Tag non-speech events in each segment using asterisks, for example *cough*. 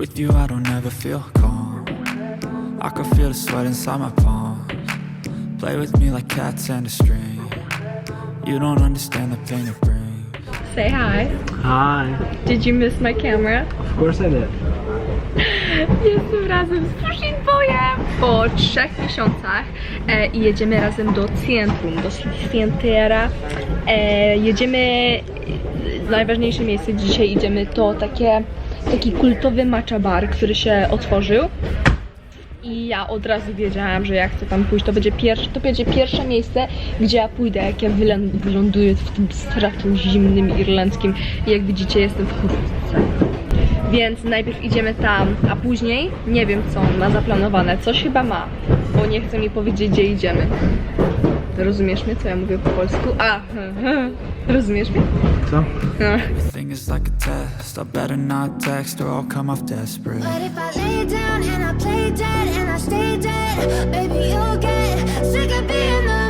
With you, I don't ever feel calm. I can feel the sweat inside my palms. Play with me like cats and a string. You don't understand the pain it brings. Say hi. Hi. Did you miss my camera? Of course I did. *laughs* Jestem razem z Pushing Boyem po trzech miesiącach e, i jedziemy razem do centrum, do Świętera. E, jedziemy, e, najważniejsze miejsce dzisiaj idziemy to takie, taki kultowy matcha bar, który się otworzył. I ja od razu wiedziałam, że jak chcę tam pójść, to będzie pierwsze, to będzie pierwsze miejsce, gdzie ja pójdę, jak ja wylą- wyląduję w tym strasznym, zimnym irlandzkim. I jak widzicie, jestem w kurtce. Więc najpierw idziemy tam, a później nie wiem co on ma zaplanowane. Coś chyba ma, bo nie chce mi powiedzieć gdzie idziemy. Rozumiesz mnie, co ja mówię po polsku? A, *laughs* rozumiesz mnie? Co? Everything is like a test. I better not text or I'll come off desperate. But if I lay down and I play dead and I stay dead, maybe you'll get sick of being the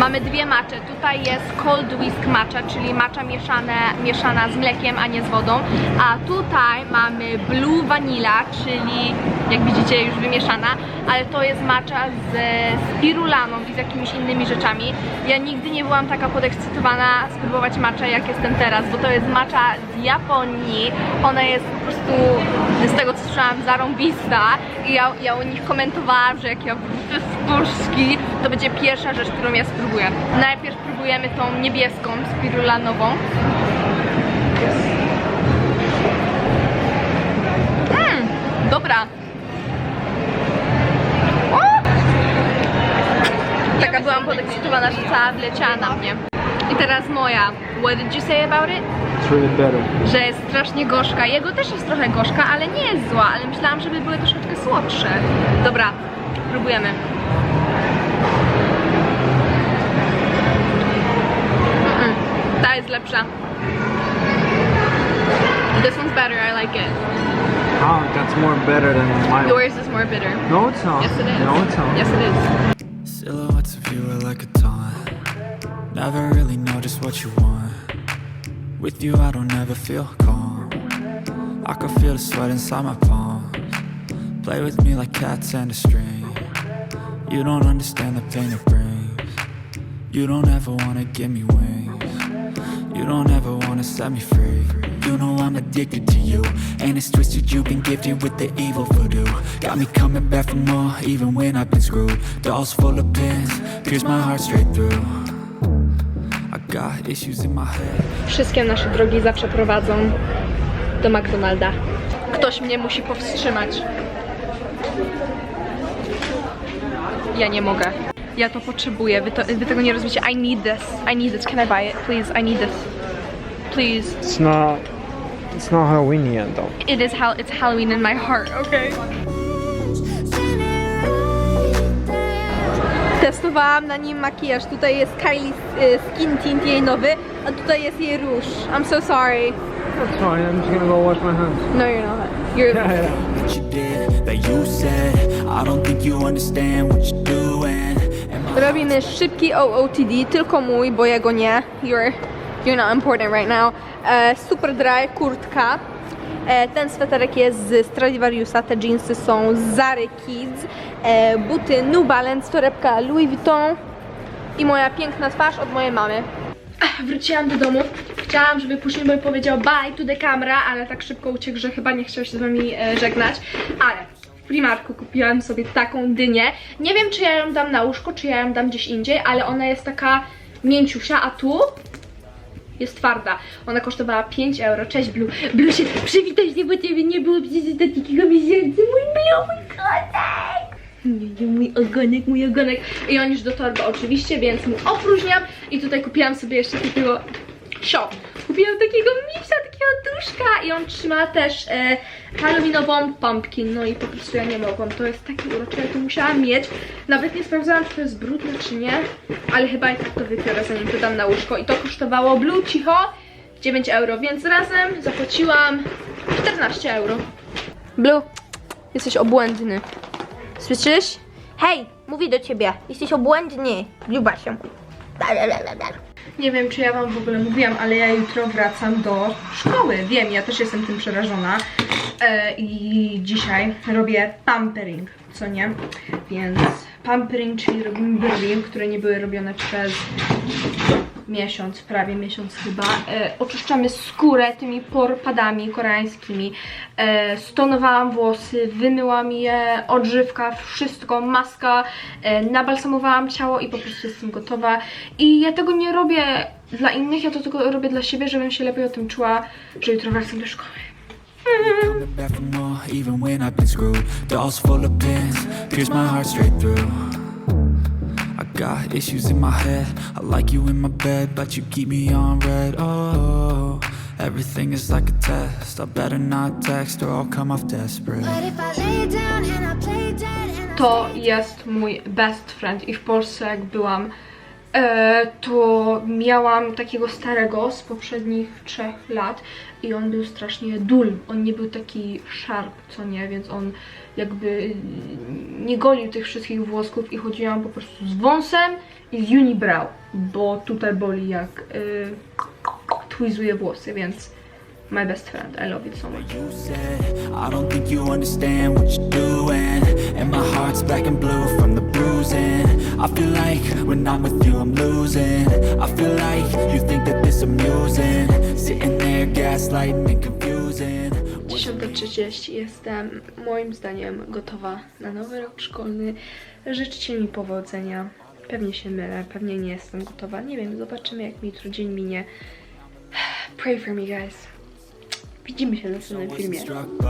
Mamy dwie macze. Tutaj jest cold whisk matcha, czyli macza mieszane, mieszana z mlekiem, a nie z wodą. A tutaj mamy blue vanilla, czyli jak widzicie już wymieszana, ale to jest macza z spirulaną i z jakimiś innymi rzeczami. Ja nigdy nie byłam taka podekscytowana spróbować matcha jak jestem teraz, bo to jest macza z Japonii. Ona jest po prostu, z tego co słyszałam, zarąbista i ja, ja o nich komentowałam, że jak ja wrócę z Polski, to będzie pierwsza rzecz, którą ja spróbuję. Najpierw próbujemy tą niebieską, spirulanową. Mmm, dobra. O! Taka byłam podekscytowana, że cała wleciała na mnie. I teraz moja. What did you say about it? It's really better. że jest strasznie gorzka. Jego też jest trochę gorzka, ale nie jest zła, ale myślałam, żeby były troszeczkę słodsze. Dobra, próbujemy. Lepsza. This one's better, I like it. Oh, that's more better than mine. Yours is more bitter. No, it's not. Yes, it is. No, it's not. Yes, it is. Silhouettes of you are like a taunt. Never really know just what you want. With you, I don't ever feel calm. I can feel the sweat inside my palms. Play with me like cats and a string. You don't understand the pain it brings. You don't ever wanna give me wings. You don't ever wanna set me free. You know I'm addicted to you. And it's twisted, you've been gifted with the evil voodoo. Got me coming back for more, even when I've been screwed. Dolls full of pins, pierce my heart straight through. I got issues in my head. Wszystkie nasze drogi zawsze prowadzą do McDonalda. Ktoś mnie musi powstrzymać. Ja nie mogę. Ja to potrzebuję. Wy, to, wy tego nie rozumiecie. I need this. I need this. Can I buy it? Please. I need this. Please. It's not. It's not Halloween yet, though. It is how it's Halloween in my heart, okay? Testowałam na nim makijaż. Tutaj jest Kylie y, Skin Tint jej nowy, a tutaj jest jej róż. I'm so sorry. That's fine. I'm just gonna go wash my hands. No, you're not. You're Yeah, yeah. That you did, that you said. I don't think you understand what you're doing. Robimy szybki OOTD, tylko mój, bo jego nie. You're, you're not important right now. E, super dry, kurtka. E, ten sweterek jest z Stradivariusa, te jeansy są z Zary Kids. E, buty New Balance, torebka Louis Vuitton. i moja piękna twarz od mojej mamy. Ach, Wróciłam do domu. Chciałam, żeby później Boy powiedział bye to the camera, ale tak szybko uciekł, że chyba nie chciał się z nami e, żegnać. Ale Primarku kupiłam sobie taką dynię. Nie wiem, czy ja ją dam na łóżko, czy ja ją dam gdzieś indziej, ale ona jest taka mięciusia, a tu jest twarda. Ona kosztowała 5 euro. Cześć Blue. Blue się przywitaj się, bo ciebie nie było przecież do takiego miesiąca. Mój Blue, mój kotek. Nie, nie, mój ogonek, mój ogonek. I on już do torby oczywiście, więc mu opróżniam. I tutaj kupiłam sobie jeszcze takiego shop. Kupiłam takiego misia, takiego duszka i on trzyma też e, halloweenową pumpkin. No i po prostu ja nie mogłam. To jest takie urocze, ja to musiałam mieć. Nawet nie sprawdzałam, czy to jest brudne, czy nie. Ale chyba i tak to wypiorę, zanim to dam na łóżko. I to kosztowało Blue cicho 9 euro, więc razem zapłaciłam 14 euro. Blue, jesteś obłędny. Słyszysz? Hej, mówię do ciebie. Jesteś obłędny. Lubasiu. Nie wiem, czy ja wam w ogóle mówiłam, ale ja jutro wracam do szkoły. Wiem, ja też jestem tym przerażona. E, I dzisiaj robię pampering, co nie? Więc pampering, czyli robimy brwi, które nie były robione przez miesiąc, prawie miesiąc chyba. E, oczyszczamy skórę tymi porpadami koreańskimi. E, stonowałam włosy, wymyłam je, odżywka, wszystko, maska, e, nabalsamowałam ciało i po prostu jestem gotowa. I ja tego nie robię dla innych, ja to tylko robię dla siebie, żebym się lepiej o tym czuła, że jutro wracam do szkoły. Coming got issues in my head. I like you in my bed, but you keep me on red. Oh, everything is like a test. I better not text or I'll come off desperate. But if I lay down and I play dead and I To jest mój best friend i w Polsce jak byłam, to miałam takiego starego z poprzednich trzech lat i on był strasznie dul. On nie był taki sharp, co nie, więc on jakby nie golił tych wszystkich włosków i chodziłam po prostu z wąsem i z unibrow, bo tutaj boli jak y, twizuje włosy, więc my best friend, I love it so much. You said, I don't think you understand what you're doing. And my heart's black and blue from the bruising. I feel like when I'm with you, I'm losing. I feel like you think that this amusing. Sitting there, gaslighting and confusing. 10.30 jestem moim zdaniem gotowa na nowy rok szkolny. Życzcie mi powodzenia. Pewnie się mylę, pewnie nie jestem gotowa. Nie wiem, zobaczymy jak mi jutro dzień minie. *sighs* Pray for me guys. Widzimy się w następnym filmie. Struck